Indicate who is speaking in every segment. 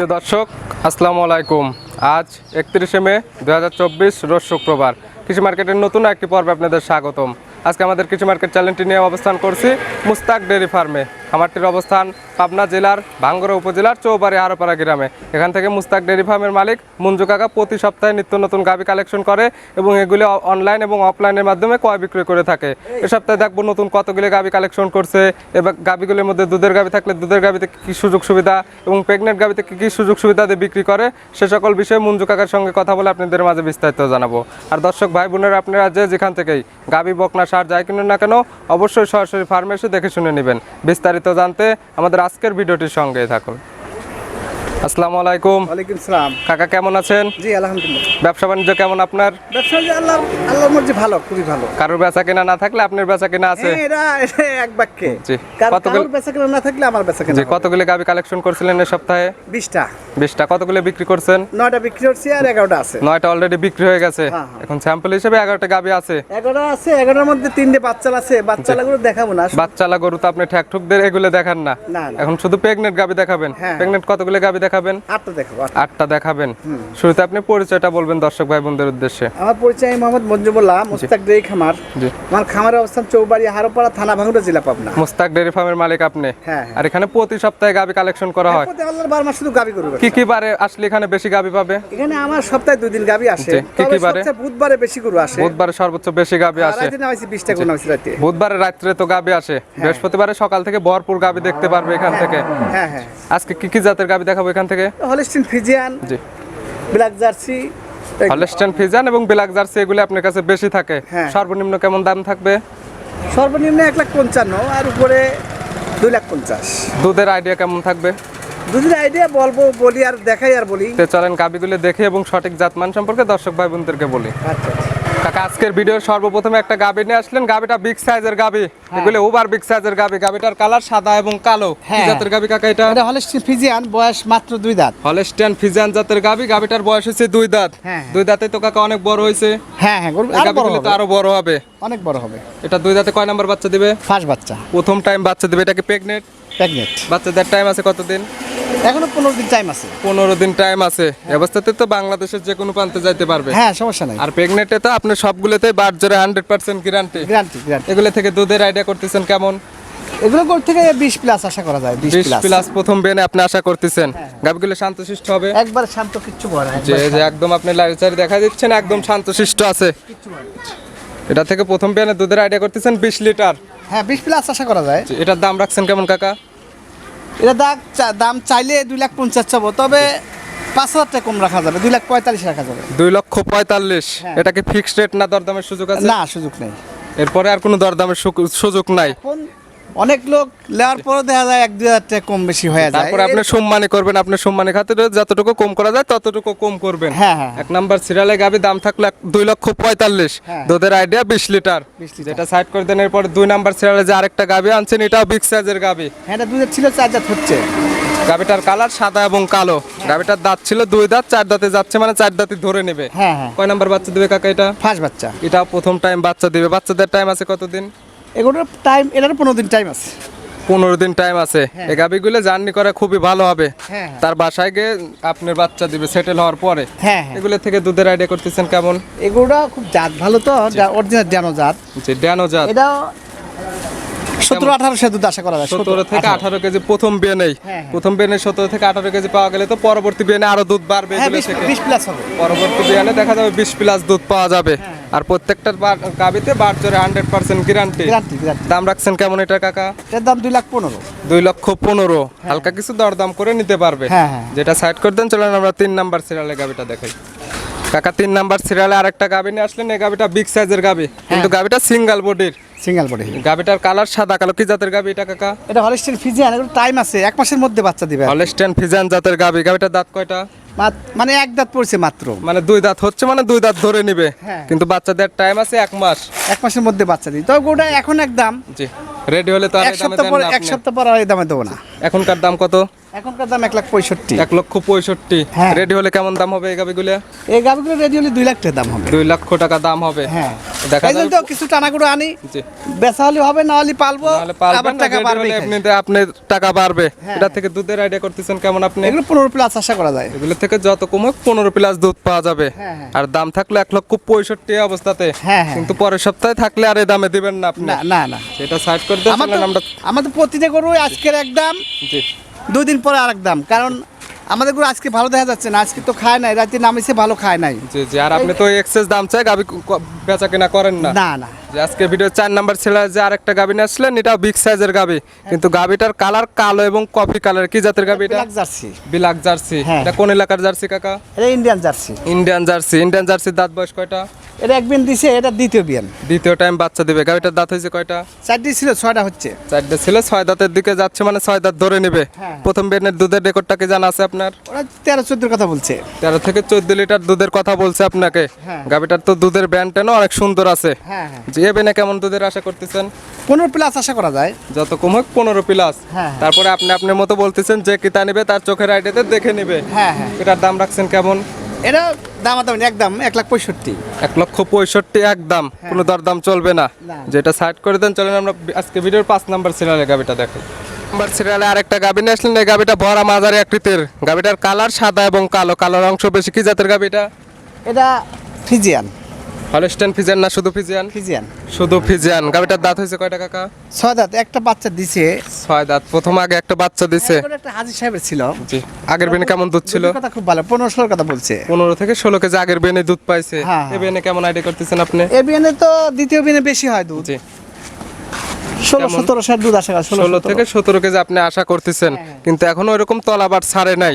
Speaker 1: প্রিয় দর্শক, আসসালামু আলাইকুম। আজ একত্রিশে মে দু হাজার চব্বিশ রোজ শুক্রবার। কৃষি মার্কেটের নতুন একটি পর্বে আপনাদের স্বাগতম। আজকে আমাদের কৃষি মার্কেট চ্যানেলটি নিয়ে অবস্থান করছি মুস্তাক ডেয়ারি ফার্মে। খামারটির অবস্থান পাবনা জেলার ভাঙ্গরা উপজেলার চৌবাড়ি হারোপাড়া গ্রামে। এখান থেকে মুস্তাক ডেয়ারি ফার্মের মালিক মঞ্জু কাকা প্রতি সপ্তাহে নিত্য নতুন গাভি কালেকশন করে এবং এগুলি অনলাইন এবং অফলাইনের মাধ্যমে ক্রয় বিক্রয় করে থাকে। এ সপ্তাহে দেখব নতুন কতগুলি গাভি কালেকশন করছে, এবার গাভিগুলির মধ্যে দুধের গাভি থাকলে দুধের গাভিতে কী সুযোগ সুবিধা এবং প্রেগনেন্ট গাভিতে কী কী সুযোগ সুবিধা দিয়ে বিক্রি করে, সে সকল বিষয়ে মঞ্জু কাকার সঙ্গে কথা বলে আপনাদের মাঝে বিস্তারিত জানাব। আর দর্শক ভাই বোনেরা, আপনারা যে যেখান থেকেই গাভি বকনা, সার যাই কিনুন না কেন, অবশ্যই সরাসরি ফার্মে এসে দেখে শুনে নেবেন। বিস্তারিত জানতে আমাদের আজকের ভিডিওটির সঙ্গে থাকুন। আসসালামু আলাইকুম।
Speaker 2: ওয়ালাইকুম সালাম।
Speaker 1: কাকা কেমন আছেন?
Speaker 2: জি আলহামদুলিল্লাহ।
Speaker 1: ব্যবসা বাণিজ্য কেমন আপনার?
Speaker 2: ব্যবসা আল্লাহ আল্লাহর মর্জি ভালো খুবই ভালো।
Speaker 1: কারোর বেচা কেনা না থাকলে আপনার বেচা কেনা আছে?
Speaker 2: হ্যাঁ, এটা এক বাক্যে।
Speaker 1: জি। কতগুলো-
Speaker 2: বেচা কেনা না থাকলে আমার বেচা কেনা
Speaker 1: জি কতগুলি গাভি কালেকশন করছিলেন এই সপ্তাহে?
Speaker 2: বিশটা।
Speaker 1: বিশটা। কতগুলি বিক্রি করছেন?
Speaker 2: নয়টা বিক্রি হচ্ছে আর এগারোটা আছে।
Speaker 1: নয়টা অলরেডি বিক্রি হয়ে গেছে।
Speaker 2: হ্যাঁ, হ্যাঁ।
Speaker 1: এখন স্যাম্পল হিসেবে এগারোটা গাভি আছে।
Speaker 2: এগারোটা আছে এগারোটার মধ্যে তিনটে বাচ্চা আছে। বাচ্চাগুলো দেখাবো না
Speaker 1: বাচ্চালা গরু তো আপনি ঠ্যাক ঠুক দিয়ে এগুলো দেখান না। এখন শুধু প্রেগনেন্ট গাভি দেখাবেন। প্রেগনেন্ট কতগুলি গাভি দেখাবেন?
Speaker 2: আটটা দেখাবো আটটা।
Speaker 1: দেখাবেন? শুরুতে আপনি পরিচয়টা বলবেন দর্শক ভাই বোনদের উদ্দেশ্যে।
Speaker 2: আমার পরিচয় আমি মোহাম্মদ মঞ্জুবুল্লাহ মুস্তাক ডেই খামার। আমার খামারের অবস্থান চৌবাড়ি হারোপাড়া থানা ভাঙড়া জেলা পাবনা।
Speaker 1: মুস্তাক ডেয়ারি ফার্মের মালিক আপনি?
Speaker 2: হ্যাঁ
Speaker 1: আর এখানে প্রতি সপ্তাহে গাভি কালেকশন করা হয়?
Speaker 2: প্রতি আল্লাহর বার মাস শুধু গাবি করবে
Speaker 1: কি কি বারে আসলে এখানে বেশি গাভি পাবে?
Speaker 2: এখানে আমার সপ্তাহে দুই দিন গাবি আসে।
Speaker 1: কি কি বারে?
Speaker 2: সবচেয়ে বুধবারে বেশি গরু আসে।
Speaker 1: বুধবারে সর্বোচ্চ বেশি
Speaker 2: আর
Speaker 1: আসে।
Speaker 2: রাতে বিশটা গরু নামাইছি রাতে
Speaker 1: বুধবারে রাত্রে তো গাভি আসে। বৃহস্পতিবারে সকাল থেকে ভরপুর গাবি দেখতে পারবে এখান থেকে।
Speaker 2: হ্যাঁ হ্যাঁ।
Speaker 1: আজকে কি কি জাতের গাভি দেখাবো এখান থেকে?
Speaker 2: হলিস্টিন ফিজিয়ান
Speaker 1: জি।
Speaker 2: ব্ল্যাক জার্সি
Speaker 1: হলস্টেন ফিজিয়ান এবং ব্ল্যাক জার্সি এগুলো আপনার কাছে বেশি থাকে।
Speaker 2: হ্যাঁ।
Speaker 1: সর্বনিম্ন কেমন দাম থাকবে?
Speaker 2: সর্বনিম্ন এক লাখ পঞ্চান্ন আর উপরে দুই লাখ পঞ্চাশ।
Speaker 1: দুধের আইডিয়া কেমন থাকবে?
Speaker 2: দুধের আইডিয়া বলব বলি আর দেখাই আর বলি।
Speaker 1: চলেন গাবিগুলো দেখে এবং সঠিক জাতমান সম্পর্কে দর্শক ভাই বোনদেরকে বলি
Speaker 2: আচ্ছা।
Speaker 1: কাকা আজকের ভিডিওর সর্বপ্রথমে একটা গাবি নিয়ে আসলেন। গাবিটা বিগ সাইজের গাবি এগুলো ওভার বিগ সাইজের গাবি গাবিটার কালার সাদা এবং কালো। কি
Speaker 2: হ্যাঁ।
Speaker 1: জাতের গাবি কাকা এটা?
Speaker 2: এটা ফিজিয়ান বয়স মাত্র দুই দাঁত।
Speaker 1: হলস্টিয়ান জাতের গাবি গাবিটার বয়স হচ্ছে দুই দাঁত।
Speaker 2: হ্যাঁ।
Speaker 1: দুই দাঁতে তো কাকা অনেক বড় হয়েছে।
Speaker 2: হ্যাঁ হ্যাঁ আরও বড়
Speaker 1: গাবিগুলো তো
Speaker 2: হবে।
Speaker 1: আরও বড় হবে।
Speaker 2: অনেক বড় হবে।
Speaker 1: এটা দুই দাঁতে কয় নাম্বার বাচ্চা দিবে?
Speaker 2: ফার্স্ট বাচ্চা।
Speaker 1: প্রথম টাইম বাচ্চা দিবে। এটাকে প্রেগনেন্ট
Speaker 2: প্রেগনেন্ট
Speaker 1: বাচ্চাদের টাইম আছে কতদিন?
Speaker 2: এখনও পনেরো দিন টাইম আছে।
Speaker 1: পনেরো দিন টাইম আছে। অবস্থাতে তো বাংলাদেশের যে কোনো প্রান্তে যাইতে পারবে।
Speaker 2: হ্যাঁ সমস্যা নাই।
Speaker 1: আর প্রেগনেন্টে তো আপনি সবগুলোতে বার জোরে হান্ড্রেড পার্সেন্ট গ্যারান্টি
Speaker 2: গ্যারান্টি
Speaker 1: এগুলো থেকে দুধের আইডিয়া করতেছেন কেমন?
Speaker 2: এগুলো গরু থেকে বিশ প্লাস আশা করা যায় বিশ
Speaker 1: বিশ
Speaker 2: প্লাস
Speaker 1: প্লাস প্রথম বেনে আপনি আশা করতেছেন। গাবিগুলো শান্তশিষ্ট হবে।
Speaker 2: একবার শান্ত কিচ্ছু না
Speaker 1: যে যে একদম আপনি লাইচারি দেখা দিচ্ছেন একদম শান্তশিষ্ট আছে। এটা থেকে প্রথম বেনে দুধের আইডিয়া করতেছেন বিশ লিটার
Speaker 2: হ্যাঁ বিশ প্লাস আশা করা যায়।
Speaker 1: এটার দাম রাখছেন কেমন কাকা?
Speaker 2: এটা দাগ দাম চাইলে দুই লাখ পঞ্চাশ চাবো তবে পাঁচ হাজার টাকা কম রাখা যাবে দুই লাখ পঁয়তাল্লিশ রাখা যাবে।
Speaker 1: দুই লক্ষ পঁয়তাল্লিশ।
Speaker 2: হ্যাঁ।
Speaker 1: এটা কি ফিক্সড রেট না দরদামের সুযোগ আছে?
Speaker 2: না সুযোগ নেই।
Speaker 1: এরপরে আর কোনো দরদামের সুযোগ নাই।
Speaker 2: অনেক লোক নেওয়ার পরে দেখা যায় এক দুই হাজার টাকা কম বেশি হয়ে যায়।
Speaker 1: তারপরে আপনি সম্মানী করবেন আপনি সম্মানী খাতিরে যতটুকু কম করা যায় ততটুকু কম করবেন।
Speaker 2: হ্যাঁ, হ্যাঁ।
Speaker 1: এক নাম্বার সিরিয়ালে গাবি দাম থাকল দুই লক্ষ পঁয়তাল্লিশ।
Speaker 2: হ্যাঁ।
Speaker 1: দুধের আইডিয়া বিশ লিটার। যেটা সাইড করে দেন এরপর দুই নাম্বার সিরিয়ালে যে আরেকটা গাবি আনছেন এটাও বিগ সাইজের গাবি।
Speaker 2: হ্যাঁ এটা দুধের ছিল চার জাত হচ্ছে।
Speaker 1: গাবিটার কালার সাদা এবং কালো। গাবিটার দাঁত ছিল দুই দাঁত চার দাঁতে যাচ্ছে মানে চার দাঁতে ধরে নেবে।
Speaker 2: হ্যাঁ হ্যাঁ।
Speaker 1: কয় নাম্বার বাচ্চা দিবে কাকা এটা?
Speaker 2: ফার্স্ট বাচ্চা।
Speaker 1: এটা প্রথম টাইম বাচ্চা দিবে। বাচ্চাদের টাইম আছে কতদিন?
Speaker 2: এগুলোর টাইম এটার পনেরো দিন টাইম আছে।
Speaker 1: পনেরো দিন টাইম আছে। এই গাবিগুলো জার্নি করা খুবই ভালো হবে।
Speaker 2: হ্যাঁ, হ্যাঁ।
Speaker 1: তার বাসায় গিয়ে আপনার বাচ্চা দিবে সেটেল হওয়ার পরে।
Speaker 2: হ্যাঁ হ্যাঁ।
Speaker 1: এগুলো থেকে দুধের আইডিয়া করতেছেন কেমন?
Speaker 2: এগুলোটা খুব জাত ভালো তো অরিজিনাল জানো জাত।
Speaker 1: যে ড্যানো জাত।
Speaker 2: এটা সতেরো আঠারোশো দুধ আশা করা যায়
Speaker 1: সতেরো থেকে আঠারো। কেজি প্রথম বিয়ে নেই।
Speaker 2: হ্যাঁ, হ্যাঁ।
Speaker 1: প্রথম বিয়ে সতেরো থেকে আঠারো কেজি পাওয়া গেলে তো পরবর্তী বিয়ে আরও দুধ বাড়বে
Speaker 2: হ্যাঁ বিশ প্লাস হবে।
Speaker 1: পরবর্তী বিয়ানে দেখা যাবে বিশ প্লাস দুধ পাওয়া যাবে।
Speaker 2: হ্যাঁ।
Speaker 1: আর প্রত্যেকটা গাবিতে বার জোরে হান্ড্রেড পার্সেন্ট গ্যারান্টি দাম রাখছেন কেমন এটা কাকা?
Speaker 2: এটার দাম দুই লাখ পনেরো।
Speaker 1: দুই লক্ষ পনেরো। হালকা কিছু দরদাম করে নিতে পারবে।
Speaker 2: হ্যাঁ, হ্যাঁ।
Speaker 1: যেটা সাইড করে দেন চলেন আমরা তিন নাম্বার সিরিয়ালে গাবিটা দেখাই। কাকা তিন নাম্বার সিরিয়ালে আরেকটা গাবি নিয়ে আসলেন এই গাবিটা বিগ সাইজের গাবি। কিন্তু গাবিটা সিঙ্গেল বডির
Speaker 2: সিঙ্গেল বডি।
Speaker 1: গাবিটার কালার সাদা কালো কি জাতের গাবি এটা কাকা?
Speaker 2: এটা হলস্টেন ফিজিয়ান এগুলো টাইম আছে এক মাসের মধ্যে বাচ্চা দিবে।
Speaker 1: হলস্টেন ফিজিয়ান জাতের গাবি গাবিটার দাঁত কয়টা?
Speaker 2: মানে এক দাঁত পড়ছে মাত্র।
Speaker 1: মানে দুই দাঁত হচ্ছে মানে দুই দাঁত ধরে নিবে।
Speaker 2: কিন্তু
Speaker 1: কিন্তু বাচ্চাদের টাইম আছে এক মাস।
Speaker 2: এক মাসের মধ্যে বাচ্চা দিই তবে গোটা এখন এক দাম।
Speaker 1: জি। রেডি হলে তো আর
Speaker 2: এক সপ্তাহ পর এক সপ্তাহ পর আর এই দামে দেবো না।
Speaker 1: এখনকার দাম কত?
Speaker 2: এখনকার দাম এক লাখ পঁয়ষট্টি।
Speaker 1: এক লক্ষ পঁয়ষট্টি।
Speaker 2: হ্যাঁ।
Speaker 1: রেডি হলে কেমন দাম হবে এই গাবিগুলো?
Speaker 2: এই গাভিগুলো রেডি হলে দুই লাখ টাকা দাম হবে।
Speaker 1: দুই লক্ষ টাকা দাম হবে।
Speaker 2: হ্যাঁ।
Speaker 1: দেখা
Speaker 2: এই তো কিছু টানাগুলো আনি। বেচা হলে হবে না হলে পালবো আবার টাকা বাড়বে
Speaker 1: এমনিতে আপনার টাকা বাড়বে।
Speaker 2: হ্যাঁ।
Speaker 1: এটা থেকে দুধের আইডিয়া করতেছেন কেমন আপনি?
Speaker 2: এগুলো পনেরো প্লাস আশা করা যায়।
Speaker 1: এগুলো থেকে যত কম হোক পনেরো প্লাস দুধ পাওয়া যাবে।
Speaker 2: হ্যাঁ, হ্যাঁ।
Speaker 1: আর দাম থাকলে এক লক্ষ পঁয়ষট্টি অবস্থাতে।
Speaker 2: হ্যাঁ, হ্যাঁ।
Speaker 1: কিন্তু পরের সপ্তাহে থাকলে আর এই দামে দিবেন না আপনি।
Speaker 2: না না
Speaker 1: সেটা সাইড করে
Speaker 2: আমার আমাদের প্রতিটা গরু আজকের এক দাম। দুই দিন পরে আরেক দাম কারণ আমাদেরগুলো আজকে ভালো দেখা যাচ্ছে না আজকে তো খায় নাই রাতে নামিছে ভালো খায় নাই।
Speaker 1: জি জি আর আপনি তো এক্সেস দাম চাই গাবি বেচা কেনা করেন না।
Speaker 2: না না।
Speaker 1: যে আজকে ভিডিও চার নাম্বার ছেলে যে আরেকটা গাবি নিয়ে আসলেন এটাও বিগ সাইজের গাবি। কিন্তু গাবিটার কালার কালো এবং কফি কালার কি জাতের গাবি এটা?
Speaker 2: জার্সি
Speaker 1: বিলাক জার্সি
Speaker 2: হ্যাঁ।
Speaker 1: এটা কোন এলাকার জার্সি কাকা?
Speaker 2: এটা Indian Jersey
Speaker 1: Indian Jersey Indian জার্সির দাঁত বয়স কয়টা?
Speaker 2: এটা এক বিন দিছে এটা দ্বিতীয় বিয়ান
Speaker 1: দ্বিতীয় টাইম বাচ্চা দিবে। গাবিটার দাঁত হয়েছে কয়টা?
Speaker 2: চারটি ছিল ছয়টা হচ্ছে।
Speaker 1: চারটে ছিল ছয় দাঁতের দিকে যাচ্ছে মানে ছয় দাঁত ধরে নেবে।
Speaker 2: হ্যাঁ।
Speaker 1: প্রথম বেনের দুধের রেকর্ডটা কি জানা আছে আপনার?
Speaker 2: ওরা তেরো চোদ্দোর কথা বলছে।
Speaker 1: তেরো থেকে চোদ্দ লিটার দুধের কথা বলছে আপনাকে।
Speaker 2: হ্যাঁ।
Speaker 1: গাবিটার তো দুধের ব্যান্ডটানো অনেক সুন্দর আছে।
Speaker 2: হ্যাঁ হ্যাঁ
Speaker 1: যে এ বেনে কেমন দুধের আশা করতেছেন?
Speaker 2: পনেরো প্লাস আশা করা যায়।
Speaker 1: যত কম হোক পনেরো প্লাস
Speaker 2: হ্যাঁ।
Speaker 1: তারপরে আপনি আপনার মতো বলতেছেন যে কিতা নিবে তার চোখের আইডিয়াতে দেখে নিবে।
Speaker 2: হ্যাঁ হ্যাঁ।
Speaker 1: এটার দাম রাখছেন কেমন?
Speaker 2: এটা দাম দাম একদম এক লাখ পঁয়ষট্টি।
Speaker 1: এক লক্ষ পঁয়ষট্টি একদম। কোনো দরদাম চলবে না। যেটা সাইড করে দেন চলেন আমরা আজকে ভিডিওর পাঁচ নাম্বার সিরিয়ালে গাবিটা দেখাই নাম্বার সিরিয়ালে আরেকটা গাবি নিয়ে আসলেন এই গাবিটা ভরা মাঝারি আকৃতির। গাবিটার কালার সাদা এবং কালো। কালোর অংশ বেশি কি জাতের গাবিটা?
Speaker 2: এটা ফিজিয়ান
Speaker 1: হলস্টেন ফিজিয়ান না শুধু ফিজিয়ান?
Speaker 2: ফিজিয়ান।
Speaker 1: শুধু ফিজিয়ান। গাবিটার দাঁত হয়েছে কয়টা কাকা?
Speaker 2: ছয় দাঁত একটা বাচ্চা দিছে।
Speaker 1: ছয় দাঁত। প্রথম আগে একটা বাচ্চা দিছে।
Speaker 2: একটা হাজি সাহেবের ছিল।
Speaker 1: জি। আগের বেনে কেমন দুধ ছিল?
Speaker 2: কথা খুব ভালো পনেরো ষোলোর কথা বলছে।
Speaker 1: পনেরো থেকে ষোলো কেজি আগের বেনে দুধ পাইছে।
Speaker 2: হ্যাঁ,
Speaker 1: এ বেনে কেমন আইডিয়া করতেছেন আপনি?
Speaker 2: এ বিয়ানে তো দ্বিতীয় বেনে বেশি হয় দুধ।
Speaker 1: জি।
Speaker 2: ষোলো সতেরো ষাট দুধ আশা
Speaker 1: ষোলো থেকে সতেরো কেজি আপনি আশা করতেছেন কিন্তু এখনও ওইরকম তলাবার ছাড়ে নাই।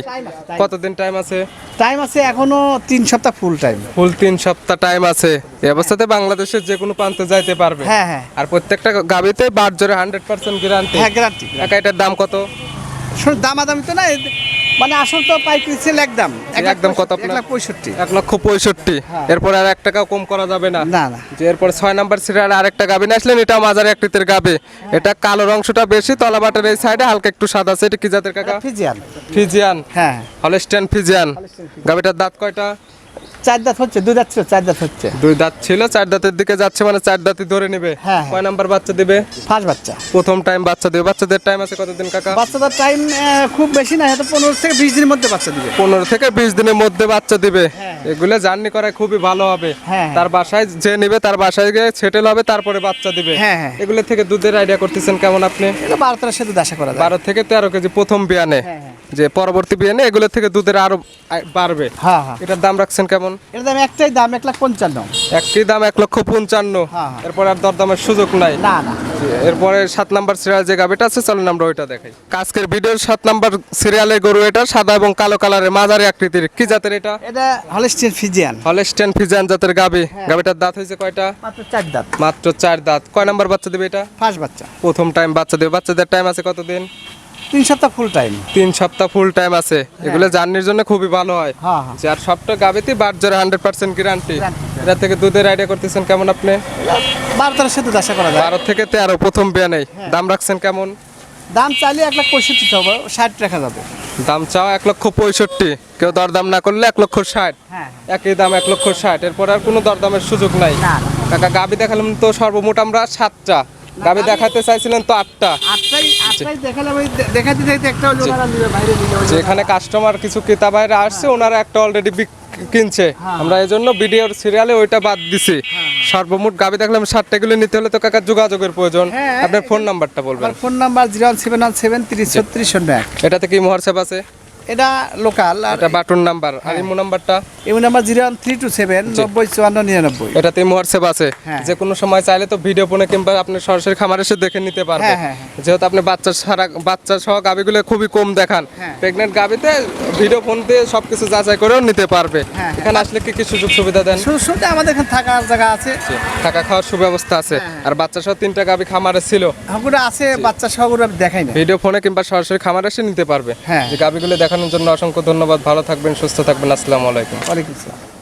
Speaker 1: কতদিন টাইম আছে?
Speaker 2: টাইম আছে এখনও তিন সপ্তাহ ফুল টাইম
Speaker 1: ফুল তিন সপ্তাহ টাইম আছে। এই অবস্থাতে বাংলাদেশের যে কোনো প্রান্তে যাইতে পারবে।
Speaker 2: হ্যাঁ হ্যাঁ।
Speaker 1: আর প্রত্যেকটা গাবিতে বার জোরে হান্ড্রেড পার্সেন্ট গ্যারান্টি
Speaker 2: হ্যাঁ গ্যারান্টি
Speaker 1: একা এটার দাম কত?
Speaker 2: দামাদামি তো না মানে আসল তো পাইকারি সেল একদম। এক
Speaker 1: একদম কত?
Speaker 2: এক লাখ পঁয়ষট্টি।
Speaker 1: এক লক্ষ পঁয়ষট্টি।
Speaker 2: হ্যাঁ।
Speaker 1: এরপর আর এক টাকাও কম করা যাবে না।
Speaker 2: না না।
Speaker 1: যে এরপর ছয় নাম্বার আর আরেকটা গাবি না আসলেন এটা মাজার আকৃতির গাবি। এটা কালো অংশটা বেশি তলাবাটের এই সাইডে হালকা একটু সাদা আছে। এটা কি জাতের কাকা?
Speaker 2: ফিজিয়ান
Speaker 1: ফিজিয়ান
Speaker 2: হ্যাঁ।
Speaker 1: হলস্টেন ফিজিয়ান গাবিটার দাঁত কয়টা?
Speaker 2: চার দাঁত হচ্ছে দুই দাঁত ছিল চার দাঁত হচ্ছে।
Speaker 1: দুই দাঁত ছিল চার দাঁতের দিকে যাচ্ছে মানে চার দাঁতই ধরে নেবে।
Speaker 2: হ্যাঁ,
Speaker 1: কয় নাম্বার বাচ্চা দিবে?
Speaker 2: ফার্স্ট বাচ্চা।
Speaker 1: প্রথম টাইম বাচ্চা দিবে। বাচ্চাদের টাইম আছে কতদিন কাকা?
Speaker 2: বাচ্চাদের টাইম খুব বেশি না হয়তো পনেরো থেকে বিশ দিনের মধ্যে বাচ্চা দিবে।
Speaker 1: পনেরো থেকে বিশ দিনের মধ্যে বাচ্চা দিবে।
Speaker 2: হ্যাঁ।
Speaker 1: এগুলো জার্নি করা খুবই ভালো হবে।
Speaker 2: হ্যাঁ।
Speaker 1: তার বাসায় যে নিবে তার বাসায় গিয়ে সেটেল হবে তারপরে বাচ্চা দিবে।
Speaker 2: হ্যাঁ, হ্যাঁ।
Speaker 1: এগুলো থেকে দুধের আইডিয়া করতেছেন কেমন আপনি?
Speaker 2: বারো তেরো সাথে আশা করা
Speaker 1: বারো থেকে তেরো কেজি প্রথম বিয়ানে।
Speaker 2: হ্যাঁ, হ্যাঁ।
Speaker 1: যে পরবর্তী বিয়ানে এগুলো থেকে দুধের আরও বাড়বে।
Speaker 2: হ্যাঁ হ্যাঁ।
Speaker 1: এটার দাম রাখছেন কেমন?
Speaker 2: এর দাম একটাই দাম এক লাখ পঞ্চান্ন।
Speaker 1: একটি দাম এক লক্ষ পঞ্চান্ন।
Speaker 2: হ্যাঁ, হ্যাঁ।
Speaker 1: এরপর আর দরদামের সুযোগ নাই।
Speaker 2: না না।
Speaker 1: এরপরে সাত নাম্বার সিরিয়াল যে গাবিটা আছে চলেন আমরা ওইটা দেখাই। কাজকের ভিডিওর সাত নাম্বার সিরিয়ালে গরু এটা সাদা এবং কালো কালারের মাঝারি আকৃতির। কি জাতের এটা?
Speaker 2: এটা হলিস্টিন ফিজিয়ান
Speaker 1: হলস্টেন ফিজান জাতের গাবি। গাবিটার দাঁত হয়েছে কয়টা?
Speaker 2: মাত্র চার দাঁত।
Speaker 1: মাত্র চার দাঁত। কয় নাম্বার বাচ্চা দেবে এটা?
Speaker 2: ফার্স্ট বাচ্চা।
Speaker 1: প্রথম টাইম বাচ্চা দেবে। বাচ্চাদের টাইম আছে কতদিন?
Speaker 2: তিন সপ্তাহ ফুল টাইম
Speaker 1: তিন সপ্তাহ ফুল টাইম আছে। এগুলো জার্নির জন্য খুবই ভালো হয়।
Speaker 2: হ্যাঁ হ্যাঁ।
Speaker 1: যে আর সবটা গাবিতে বার জোরে হান্ড্রেড পার্সেন্ট গ্যারান্টি। এটা থেকে দুধের আইডিয়া করতেছেন কেমন আপনি?
Speaker 2: বারো তেরো সাথে আশা করা যায়।
Speaker 1: বারো থেকে তেরো প্রথম বিয়া নেই।
Speaker 2: হ্যাঁ।
Speaker 1: দাম রাখছেন কেমন?
Speaker 2: দাম চাইলে এক লাখ পঁয়ষট্টি হবে ষাট রাখা যাবে।
Speaker 1: দাম চাও এক লক্ষ পঁয়ষট্টি। কেউ দরদাম না করলে এক লক্ষ ষাট।
Speaker 2: হ্যাঁ
Speaker 1: একই দাম এক লক্ষ ষাট। এরপর আর কোনো দরদামের সুযোগ নাই। কাকা গাবি দেখালাম তো সর্বমোট আমরা সাতটা। গাবি দেখাতে চাইছিলেন তো আটটা। যেখানে কাস্টমার কিছু ক্রেতা বাইরে আসছে ওনারা একটা অলরেডি কিনছে।
Speaker 2: হ্যাঁ।
Speaker 1: আমরা এই জন্য ভিডিওর সিরিয়ালে ওইটা বাদ দিছি। সর্বমোট গাবি দেখলাম ষাটটা গুলো নিতে হলে তো কাকা যোগাযোগের প্রয়োজন।
Speaker 2: হ্যাঁ,
Speaker 1: আপনার ফোন নাম্বারটা বলবেন।
Speaker 2: Phone number zero one seven one seven তিরিশ ছত্রিশ
Speaker 1: এটাতে কি হোয়াটসঅ্যাপ আছে?
Speaker 2: এটা লোকাল আর
Speaker 1: এটা বাটন নাম্বার আর
Speaker 2: হ্যাঁ।
Speaker 1: ইমো নাম্বারটা।
Speaker 2: এই number zero one three two seven নব্বই চুয়ান্ন নিরানব্বই।
Speaker 1: এটাতে হোয়াটসঅ্যাপ আছে।
Speaker 2: হ্যাঁ।
Speaker 1: যে কোনো সময় চাইলে তো ভিডিও ফোনে কিংবা আপনি সরাসরি খামার এসে দেখে নিতে পারবে
Speaker 2: হ্যাঁ,
Speaker 1: যেহেতু আপনি বাচ্চা সারা বাচ্চা সহ গাবিগুলো খুবই কম দেখান। প্রেগনেন্ট গাবিতে ভিডিও ফোন দিয়ে সবকিছু যাচাই করেও নিতে পারবে। এখানে আসলে কি কি সুযোগ সুবিধা দেন?
Speaker 2: শুধু আমাদের এখানে থাকার জায়গা আছে।
Speaker 1: থাকা খাওয়ার সুব্যবস্থা আছে। আর বাচ্চা সহ তিনটা গাবি খামারে ছিল।
Speaker 2: হাগুরা আছে বাচ্চা সহগুলো দেখাই না
Speaker 1: ভিডিও ফোনে কিংবা সরাসরি খামারে এসে নিতে পারবে।
Speaker 2: হ্যাঁ।
Speaker 1: যে গাবিগুলো দেখানোর জন্য অসংখ্য ধন্যবাদ। ভালো থাকবেন সুস্থ থাকবেন। আসসালামু আলাইকুম।
Speaker 2: ওয়ালাইকুম আসসালাম।